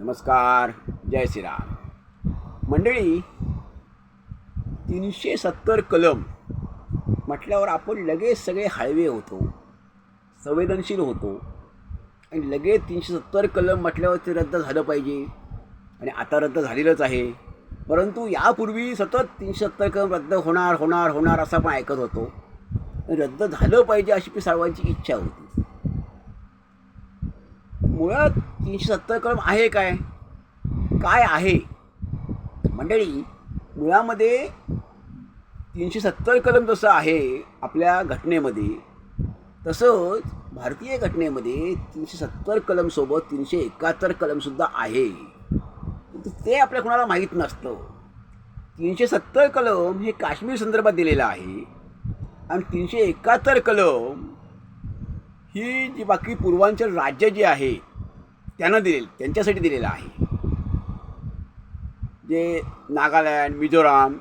नमस्कार जय श्रीराम. मंडळी तीनशे सत्तर कलम म्हटल्यावर आपण लगेच सगळे हायवे होतो संवेदनशील होतो. आणि लगेच तीनशे सत्तर कलम म्हटल्यावर ते रद्द झालं पाहिजे. आणि आता रद्द झालेलंच आहे. परंतु यापूर्वी सतत तीनशे सत्तर कलम रद्द होणार होणार होणार असं आपण ऐकत होतो. रद्द झालं पाहिजे अशी सर्वांची इच्छा होती. मुळात तीनशे सत्तर कलम आहे काय? काय आहे? मंडळी मुळामध्ये तीनशे सत्तर कलम जसं आहे आपल्या घटनेमध्ये तसंच भारतीय घटनेमध्ये तीनशे सत्तर कलमसोबत तीनशे एकाहत्तर कलमसुद्धा आहे. ते आपल्या कोणाला माहीत नसतं. तीनशे सत्तर कलम हे काश्मीर संदर्भात दिलेलं आहे. आणि तीनशे एकाहत्तर कलम ही जी बाकी पूर्वांचल राज्य जे आहे त्यांना दिलेलं त्यांच्यासाठी दिलेलं आहे. जे नागालँड मिझोराम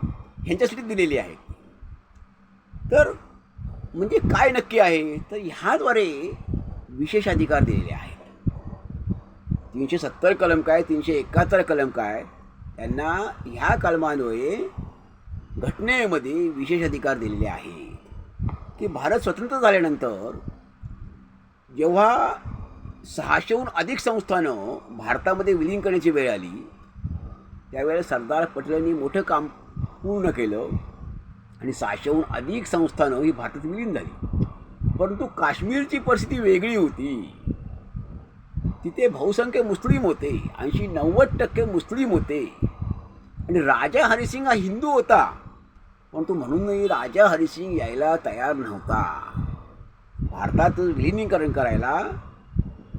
ह्यांच्यासाठी दिलेली आहे. तर म्हणजे काय नक्की आहे? तर ह्याद्वारे विशेष अधिकार दिलेले आहेत. तीनशे सत्तर कलम काय तीनशे एकाहत्तर कलम काय त्यांना ह्या कलमान्वये घटनेमध्ये विशेष अधिकार दिलेले आहेत. की भारत स्वतंत्र झाल्यानंतर जेव्हा सहाशेहून अधिक संस्थानं भारतामध्ये विलीन करण्याची वेळ आली. त्यावेळेला सरदार पटेलांनी मोठं काम पूर्ण केलं आणि सहाशेहून अधिक संस्थानं ही भारतात विलीन झाली. परंतु काश्मीरची परिस्थिती वेगळी होती. तिथे बहुसंख्य मुस्लिम होते ऐंशी नव्वद टक्के मुस्लिम होते. आणि राजा हरिसिंग हा हिंदू होता. परंतु म्हणूनही राजा हरिसिंग यायला तयार नव्हता. भारतात विलिनीकरण करायला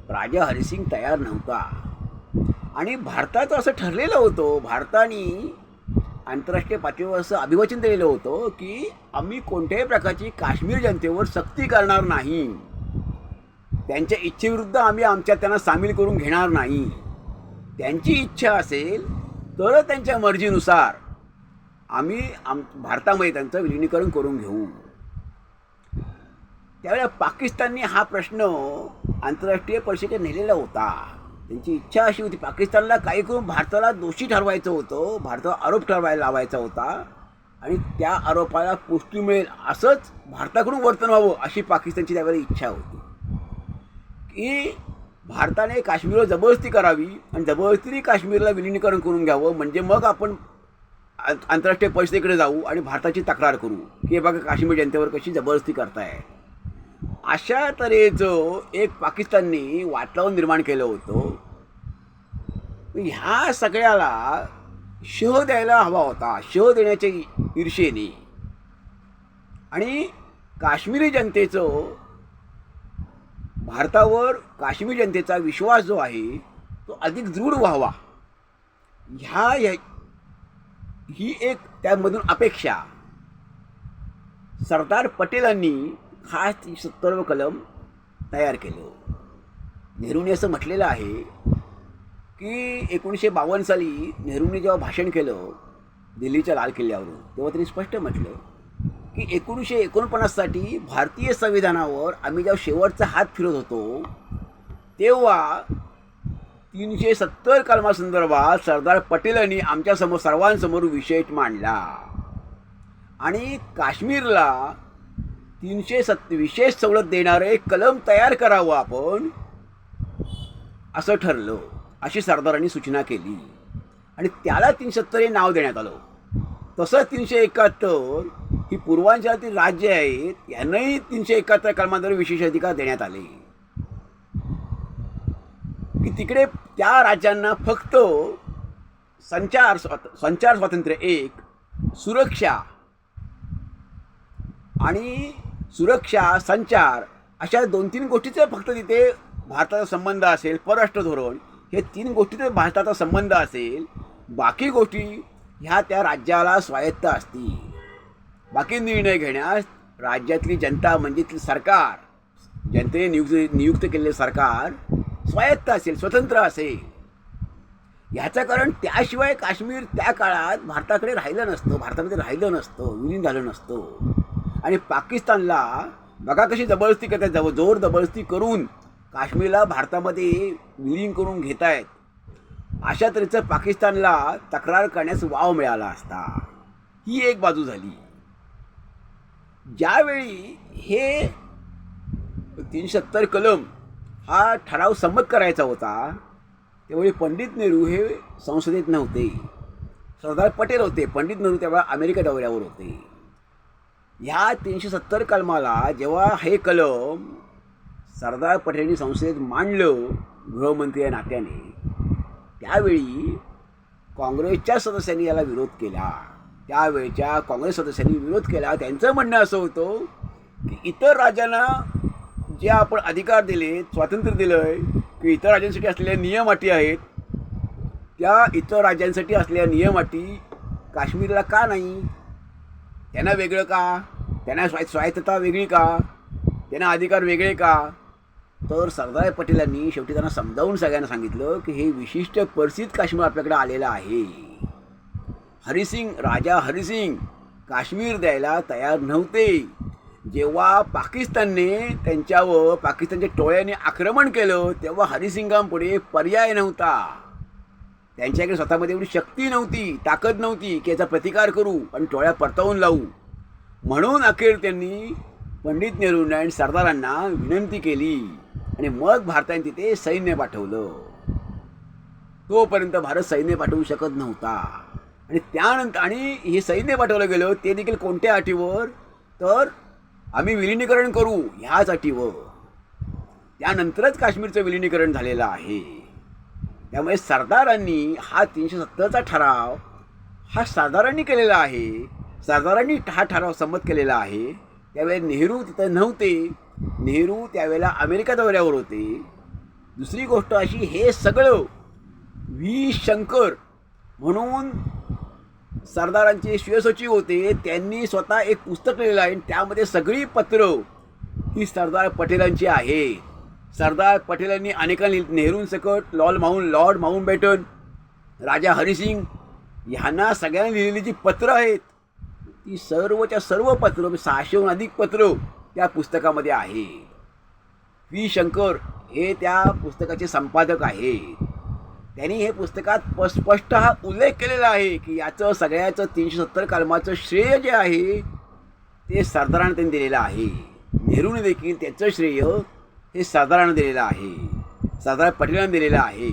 राजा हरिसिंग तयार नव्हता. आणि भारताचं असं ठरलेलं होतं भारताने आंतरराष्ट्रीय पातळीवर असं अभिवचन दिलेलं होतं की आम्ही कोणत्याही प्रकारची काश्मीर जनतेवर सक्ती करणार नाही. त्यांच्या इच्छेविरुद्ध आम्ही आमच्या त्यांना सामील करून घेणार नाही. त्यांची इच्छा असेल तर त्यांच्या मर्जीनुसार आम्ही आम भारतामध्ये त्यांचं विलिनीकरण करून घेऊ. त्यावेळेला पाकिस्तानने हा प्रश्न आंतरराष्ट्रीय परिषदेत नेलेला होता. त्यांची इच्छा अशी होती पाकिस्तानला काही करून भारताला दोषी ठरवायचं होतं भारतावर आरोप ठरवायला लावायचा होता. आणि त्या आरोपाला पुष्टी मिळेल असंच भारताकडून वर्तन व्हावं अशी पाकिस्तानची त्यावेळी इच्छा होती. की भारताने काश्मीरवर जबरदस्ती करावी आणि जबरदस्तीने काश्मीरला विलीनीकरण करून घ्यावं म्हणजे मग आपण आंतरराष्ट्रीय परिषदेकडे जाऊ आणि भारताची तक्रार करू. की हे बघा काश्मीर जनतेवर कशी जबरदस्ती करताय. अशा तऱ्हेचं एक पाकिस्ताननी वातावरण निर्माण केलं होतं. ह्या सगळ्याला शह द्यायला हवा होता. शह देण्याच्या ईर्षेने. आणि काश्मीरी जनतेचं भारतावर काश्मीर जनतेचा विश्वास जो आहे तो अधिक दृढ व्हावा. ह्या- ही एक त्यामधून अपेक्षा सरदार पटेलांनी हाच ती सत्तरवं कलम तयार केलं. नेहरूने असं म्हटलेलं आहे की एकोणीसशे बावन्न साली नेहरूंनी जेव्हा भाषण केलं दिल्लीच्या लाल किल्ल्यावरून तेव्हा त्यांनी स्पष्ट म्हटलं की एकोणीसशे एकोणपन्नाससाठी भारतीय संविधानावर आम्ही जेव्हा शेवटचा हात फिरत होतो तेव्हा तीनशे सत्तर कलमासंदर्भात सरदार पटेलांनी आमच्यासमोर सर्वांसमोर विषय मांडला. आणि काश्मीरला तीनशे सत् विशेष सवलत देणारे कलम तयार करावं आपण. असं ठरलं. अशी सरदारांनी सूचना केली. आणि त्याला तीनशे सत्तर हे नाव देण्यात आलं. तसं तीनशे एकाहत्तर ही पूर्वांचलातील राज्य आहेत यांनाही तीनशे एकाहत्तर कलमांद्वारे विशेष अधिकार देण्यात आले. की तिकडे त्या राज्यांना फक्त संचार संचार स्वातंत्र्य एक सुरक्षा आणि सुरक्षा संचार अशा दोन तीन गोष्टीचे फक्त तिथे भारताचा संबंध असेल परराष्ट्र धोरण हे तीन गोष्टीचे भारताचा संबंध असेल बाकी गोष्टी ह्या त्या राज्याला स्वायत्त असतील. बाकी निर्णय घेण्यास राज्यातली जनता म्हणजे सरकार जनतेने नियुक्त नियुक्त केलेले सरकार स्वायत्त असेल स्वतंत्र असेल. ह्याचं कारण त्याशिवाय काश्मीर त्या काळात भारताकडे राहिलं नसतं भारतामध्ये राहिलं नसतं विलीन झालं नसतं. आणि पाकिस्तानला बघा कशी जबरदस्ती करतात जब जोर जबरदस्ती करून काश्मीरला भारतामध्ये विलीन करून घेत आहेत अशा तऱ्हेचं पाकिस्तानला तक्रार करण्यास वाव मिळाला असता. ही एक बाजू झाली. ज्यावेळी हे तीनशे सत्तर कलम हा ठराव संमत करायचा होता त्यावेळी पंडित नेहरू हे संसदेत नव्हते. सरदार पटेल होते पंडित नेहरू त्यावेळा अमेरिका दौऱ्यावर होते. ह्या तीनशे सत्तर कलमाला जेव्हा हे कलम सरदार पटेलांनी संसदेत मांडलं गृहमंत्री या नात्याने त्यावेळी काँग्रेसच्या सदस्यांनी याला विरोध केला. त्यावेळच्या काँग्रेस सदस्यांनी विरोध केला. त्यांचं म्हणणं असं होतं की इतर राज्यांना जे आपण अधिकार दिले स्वातंत्र्य दिलं आहे की इतर राज्यांसाठी असलेल्या नियम अटी आहेत त्या इतर राज्यांसाठी असलेल्या नियम अटी काश्मीरला का नाही? त्यांना वेगळं का? त्यांना स्वाय स्वायत्तता वेगळी का? त्यांना अधिकार वेगळे का? तर सरदार पटेलांनी शेवटी त्यांना समजावून सगळ्यांना सांगितलं की हे विशिष्ट परिस्थितीत काश्मीर आपल्याकडे आलेलं आहे. हरिसिंग राजा हरिसिंग काश्मीर द्यायला तयार नव्हते. जेव्हा पाकिस्तानने त्यांच्यावर पाकिस्तानच्या टोळ्याने आक्रमण केलं तेव्हा हरिसिंगांपुढे पर्याय नव्हता. त्यांच्याकडे स्वतःमध्ये एवढी शक्ती नव्हती ताकद नव्हती की याचा प्रतिकार करू आणि टोळ्या परतवून लावू. म्हणून अखेर त्यांनी पंडित नेहरूंना आणि सरदारांना विनंती केली आणि मग भारताने तिथे सैन्य पाठवलं. तोपर्यंत भारत सैन्य पाठवू शकत नव्हता. आणि त्यानंतर आणि हे सैन्य पाठवलं गेलं ते देखील कोणत्या अटीवर? तर आम्ही विलिनीकरण करू ह्याच अटीवर. त्यानंतरच काश्मीरचं विलिनीकरण झालेलं आहे. त्यामुळे सरदारांनी हा तीनशे सत्तरचा ठराव हा सरदारांनी केलेला आहे. सरदारांनी हा ठराव संमत केलेला आहे. त्यावेळी नेहरू तिथं नव्हते. नेहरू त्यावेळेला अमेरिका दौऱ्यावर होते. दुसरी गोष्ट अशी हे सगळं व्ही. शंकर म्हणून सरदारांचे शिवसचिव होते. त्यांनी स्वतः एक पुस्तक लिहिलं आहे आणि त्यामध्ये सगळी पत्र ही सरदार पटेलांची आहेत सरदार पटेलांनी अनेकांनी नेहरूंसकट lol Mount Lord Mountbatten Raja Hari Singh ह्यांना सगळ्यांनी लिहिलेली जी पत्रं आहेत ती सर्वच्या सर्व पत्र म्हणजे सहाशेहून अधिक पत्र त्या पुस्तकामध्ये आहेत. व्ही. शंकर हे त्या पुस्तकाचे संपादक आहेत. त्यांनी हे पुस्तकात प स्पष्ट हा उल्लेख केलेला आहे की याचं सगळ्याचं तीनशे सत्तर कलमाचं श्रेय जे आहे ते सरदारांना त्यांनी दिलेलं आहे. नेहरूने देखील त्याचं श्रेय हे सरदारांना दिलेलं आहे. सरदार पटेलांना दिलेलं आहे.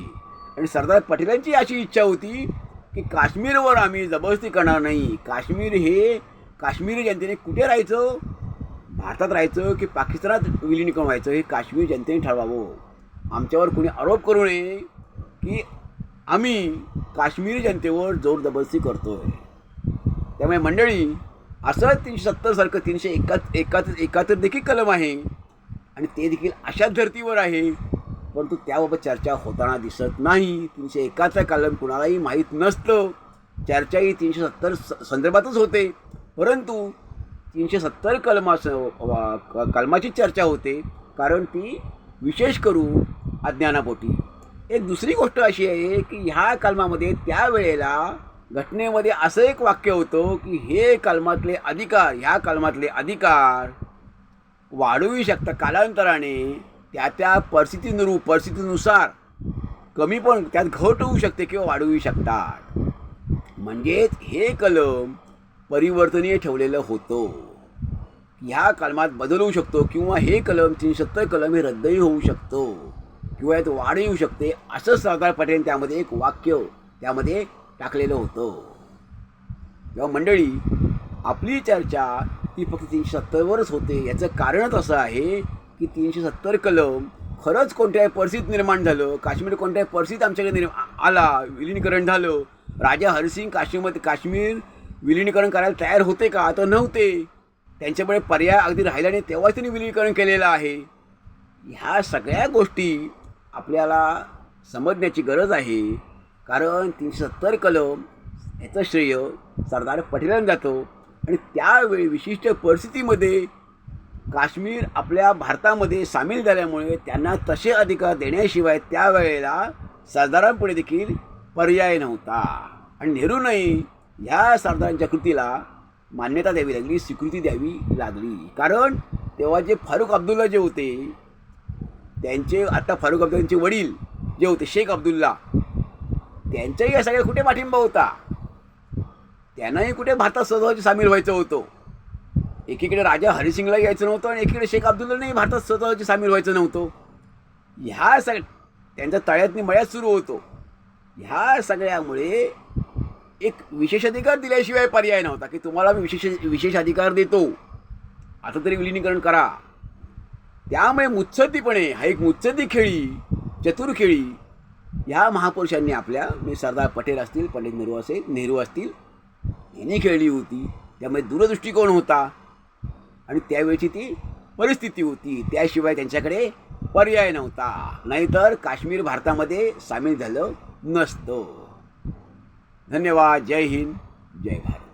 आणि सरदार पटेलांची अशी इच्छा होती की काश्मीरवर आम्ही जबरदस्ती करणार नाही. काश्मीर हे काश्मीरी जनतेने कुठे राहायचं? भारतात राहायचं की पाकिस्तानात विलीनीकरण व्हायचं? हे काश्मीर जनतेने ठरवावं. आमच्यावर कोणी आरोप करू नये की आम्ही काश्मीरी जनतेवर जोर जबरदस्ती करतो आहे त्यामुळे मंडळी असं तीनशे सत्तरसारखं तीनशे एका एकाहत्तर एकाहत्तर देखील कलम आहे. आणि ते देखील अशाच धर्तीवर आहे. परंतु त्याबाबत चर्चा होताना दिसत नाही. तीनशे एकाचं कलम कुणालाही माहीत नसतं. चर्चा ही तीनशे सत्तर स- संदर्भातच होते. परंतु तीनशे सत्तर कलमाचं क- कलमाची चर्चा होते. कारण ती विशेष करू अज्ञानापोटी. एक दुसरी गोष्ट अशी आहे की ह्या कलमामध्ये त्यावेळेला घटनेमध्ये असं एक वाक्य होतं की हे कलमातले अधिकार ह्या कलमातले अधिकार वाढवू शकतात कालांतराने त्या त्या परिस्थितीनुरूप परिस्थितीनुसार कमी पण त्यात घट होऊ शकते किंवा वाढवू शकतात. म्हणजेच हे कलम परिवर्तनीय ठेवलेलं होतं. ह्या कलमात बदल होऊ शकतो किंवा हे कलम तीनशे सत्तर कलम हे रद्दही होऊ शकतो किंवा यात वाढ येऊ शकते असं सरदार पटेल त्यामध्ये एक वाक्य त्यामध्ये टाकलेलं होतं. तेव्हा मंडळी आपली चर्चा ही फक्त तीनशे सत्तरवरच होते. याचं कारणच असं आहे की तीनशे सत्तर कलम खरंच कोणत्याही परिस्थितीत निर्माण झालं. काश्मीर कोणत्याही परिस्थितीत आमच्याकडे निर् आला विलीनीकरण झालं. राजा हरिसिंग काश्मीरमध्ये काश्मीर विलीनीकरण करायला तयार होते का? तर नव्हते. त्यांच्यामुळे पर्याय अगदी राहिला नाही तेव्हाच त्यांनी विलीनीकरण केलेलं आहे. ह्या सगळ्या गोष्टी आपल्याला समजण्याची गरज आहे. कारण तीनशे सत्तर कलम याचं श्रेय सरदार पटेलांना जातो. आणि त्यावेळी विशिष्ट परिस्थितीमध्ये काश्मीर आपल्या भारतामध्ये सामील झाल्यामुळे त्यांना तसे अधिकार देण्याशिवाय त्यावेळेला सरदारांपुढे देखील पर्याय नव्हता. आणि नेहरूनही ह्या सरदारांच्या कृतीला मान्यता द्यावी लागली स्वीकृती द्यावी लागली. कारण तेव्हा जे फारुख अब्दुल्ला जे होते त्यांचे आता फारुख अब्दुल्लांचे वडील जे होते शेख अब्दुल्ला त्यांच्याही या सगळ्या कुठे पाठिंबा होता? त्यांनाही कुठे भारतात सहजासहजी सामील व्हायचं होतं. एकीकडे राजा हरिसिंगला यायचं नव्हतं आणि एकीकडे शेख अब्दुल्लाही भारतात सहजासहजी सामील व्हायचं नव्हतं. ह्या सग त्यांच्या तळ्यातनी मळ्यात सुरू होतो. ह्या सगळ्यामुळे एक विशेषाधिकार दिल्याशिवाय पर्याय नव्हता की तुम्हाला मी विशेष विशेषाधिकार देतो. आता तरी विलिनीकरण करा. त्यामुळे मुत्सद्दीपणे हा एक मुत्सद्दी खेळी चतुर खेळी ह्या महापुरुषांनी आपल्या मी सरदार पटेल असतील पंडित नेहरू असेल नेहरू असतील यांनी खेळली होती. त्यामुळे दूरदृष्टिकोन होता. आणि त्यावेळची ती परिस्थिती होती. त्याशिवाय त्यांच्याकडे पर्याय नव्हता. नाहीतर काश्मीर भारतामध्ये सामील झालं नसतं. धन्यवाद. जय हिंद. जय भारत.